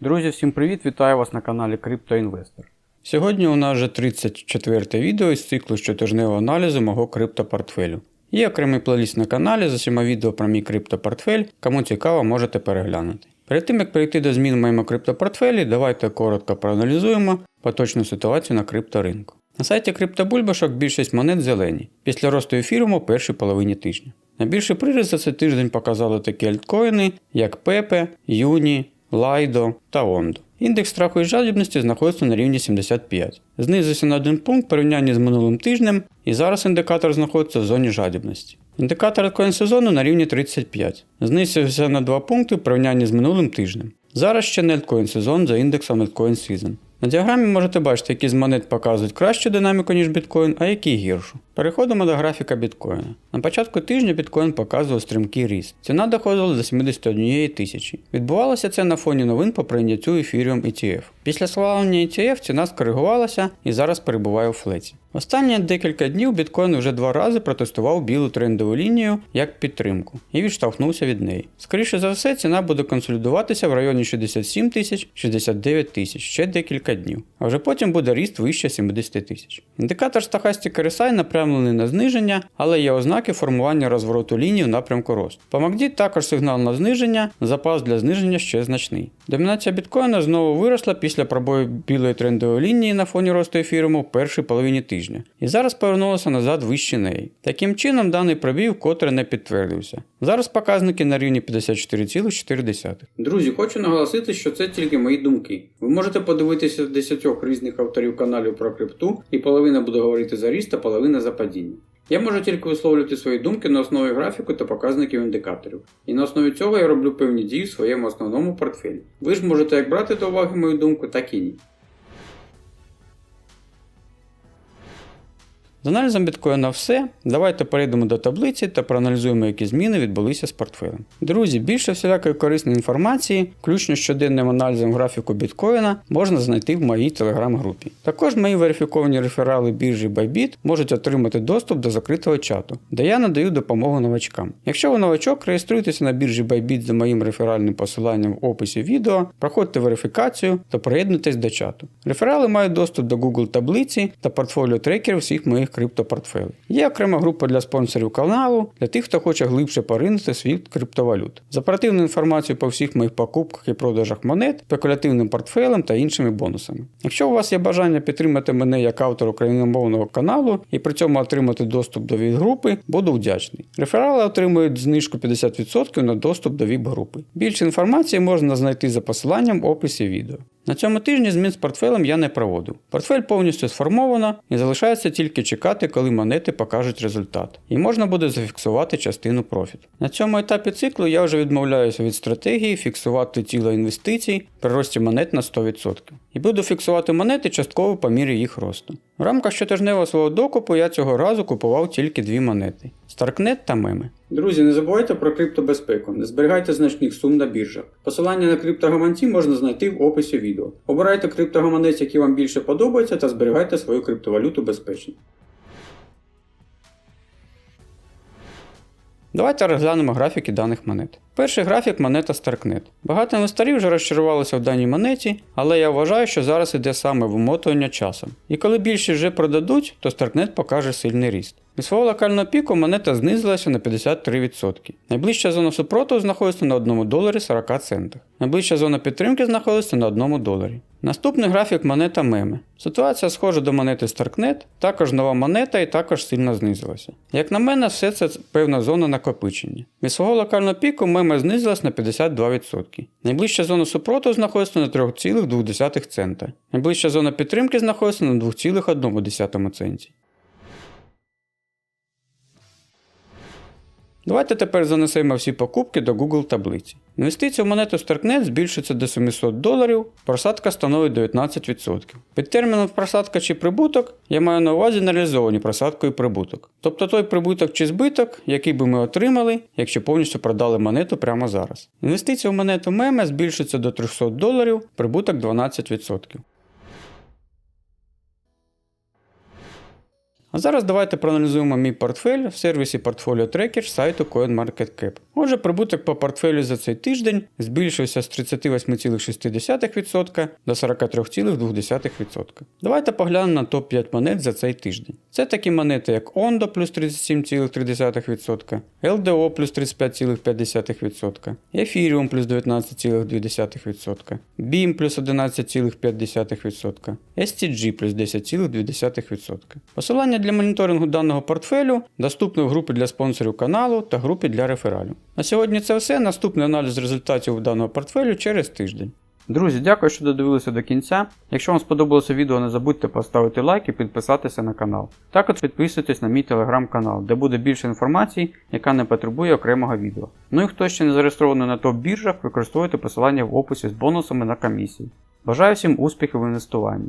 Друзі, всім привіт! Вітаю вас на каналі CryptoInvestor. Сьогодні у нас вже 34 відео із циклу щотижневого аналізу мого криптопортфелю. Є окремий плейліст на каналі з усіма відео про мій криптопортфель, кому цікаво, можете переглянути. Перед тим як перейти до змін в моєму криптопортфелі, давайте коротко проаналізуємо поточну ситуацію на крипторинку. На сайті криптобульбашок більшість монет зелені, після росту ефіруму у першій половині тижня. Найбільший приріст за цей тиждень показали такі альткоїни, як Pepe, Юні, Лайдо та Ондо. Індекс страху і жадібності знаходиться на рівні 75. Знизився на один пункт в порівнянні з минулим тижнем, і зараз індикатор знаходиться в зоні жадібності. Індикатор альткоін сезону на рівні 35. Знизився на 2 пункти в порівнянні з минулим тижнем. Зараз ще не альткоін сезон за індексом Netcoin Season. На діаграмі можете бачити, які з монет показують кращу динаміку, ніж біткоін, а які гіршу. Переходимо до графіка біткоїна. На початку тижня біткоін показував стрімкий ріст. Ціна доходила до 71 тисячі. Відбувалося це на фоні новин по прийняттю Ethereum ETF. Після схвалення ETF ціна скоригувалася і зараз перебуває у флеті. Останні декілька днів біткоін вже два рази протестував білу трендову лінію як підтримку і відштовхнувся від неї. Скоріше за все, ціна буде консолідуватися в районі 67 тисяч 69 тисяч ще декілька днів, а вже потім буде ріст вище 70 тисяч. Індикатор Stochastic RSI напрямлений на зниження, але є ознаки формування розвороту лінії в напрямку росту. По MACD також сигнал на зниження, запас для зниження ще значний. Домінація біткоїна знову виросла після пробою білої трендової лінії на фоні росту ефіруму в першій половині тижня, і зараз повернулося назад вище неї. Таким чином, даний пробій вкотре не підтвердився. Зараз показники на рівні 54,4. Друзі, хочу наголосити, що це тільки мої думки. Ви можете подивитися 10 різних авторів каналів про крипту, і половина буде говорити за ріст, а половина за падіння. Я можу тільки висловлювати свої думки на основі графіку та показників індикаторів. І на основі цього я роблю певні дії в своєму основному портфелі. Ви ж можете як брати до уваги мою думку, так і ні. З аналізом біткоїна все. Давайте перейдемо до таблиці та проаналізуємо, які зміни відбулися з портфелем. Друзі, більше всілякої корисної інформації, включно з щоденним аналізом графіку біткоїна, можна знайти в моїй телеграм-групі. Також мої верифіковані реферали біржі Bybit можуть отримати доступ до закритого чату, де я надаю допомогу новачкам. Якщо ви новачок, реєструйтеся на біржі Bybit за моїм реферальним посиланням в описі відео, проходьте верифікацію та приєднуйтесь до чату. Реферали мають доступ до Google таблиці та портфоліо трекерів всіх моїх криптопортфелів. Є окрема група для спонсорів каналу, для тих, хто хоче глибше поринути світ криптовалют. З оперативною інформацією по всіх моїх покупках і продажах монет, спекулятивним портфелем та іншими бонусами. Якщо у вас є бажання підтримати мене як автор україномовного каналу і при цьому отримати доступ до ВІП-групи, буду вдячний. Реферали отримують знижку 50% на доступ до ВІП-групи. Більше інформації можна знайти за посиланням в описі відео. На цьому тижні змін з портфелем я не проводив. Портфель повністю сформовано і залишається тільки чекати, коли монети покажуть результат, і можна буде зафіксувати частину профіту. На цьому етапі циклу я вже відмовляюся від стратегії фіксувати тіло інвестицій при рості монет на 100%. І буду фіксувати монети частково по мірі їх росту. В рамках щотижневого свого докупу я цього разу купував тільки дві монети: Starknet та меми. Друзі, не забувайте про криптобезпеку, не зберігайте значних сум на біржах. Посилання на криптогаманці можна знайти в описі відео. Обирайте криптогаманець, який вам більше подобається, та зберігайте свою криптовалюту безпечно. Давайте розглянемо графіки даних монет. Перший графік монета Starknet. Багато інвесторів вже розчарувалися в даній монеті, але я вважаю, що зараз іде саме вимотування часом. І коли більше вже продадуть, то Starknet покаже сильний ріст. Від свого локального піку монета знизилася на 53%. Найближча зона супротиву знаходиться на 1 доларі 40 центах. Найближча зона підтримки знаходиться на 1 доларі. Наступний графік монета меми. Ситуація схожа до монети Starknet, також нова монета і також сильно знизилася. Як на мене, все це певна зона накопичення. Від свого локального піку мема знизилась на 52%. Найближча зона супротиву знаходиться на 3,2 цента. Найближча зона підтримки знаходиться на 2,1 центі. Давайте тепер занесемо всі покупки до Google таблиці. Інвестиції в монету Starknet збільшуються до 700 доларів, просадка становить 19%. Під терміном просадка чи прибуток я маю на увазі нереалізовані просадку і прибуток. Тобто той прибуток чи збиток, який би ми отримали, якщо повністю продали монету прямо зараз. Інвестиції в монету меме збільшуються до 300 доларів, прибуток 12%. А зараз давайте проаналізуємо мій портфель в сервісі Portfolio Tracker сайту CoinMarketCap. Отже, прибуток по портфелю за цей тиждень збільшився з 38,6% до 43,2%. Давайте поглянемо на топ-5 монет за цей тиждень. Це такі монети, як Ondo плюс 37,3%, LDO плюс 35,5%, Ethereum плюс 19,2%, BIM плюс 11,5%, STG плюс 10,2%. Посилання для моніторингу даного портфелю доступне в групі для спонсорів каналу та групі для рефералів. На сьогодні це все. Наступний аналіз результатів даного портфелю через тиждень. Друзі, дякую, що додивилися до кінця. Якщо вам сподобалося відео, не забудьте поставити лайк і підписатися на канал. Також підписуйтесь на мій телеграм-канал, де буде більше інформації, яка не потребує окремого відео. Ну і хто ще не зареєстрований на топ-біржах, використовуйте посилання в описі з бонусами на комісії. Бажаю всім успіхів в інвестуванні.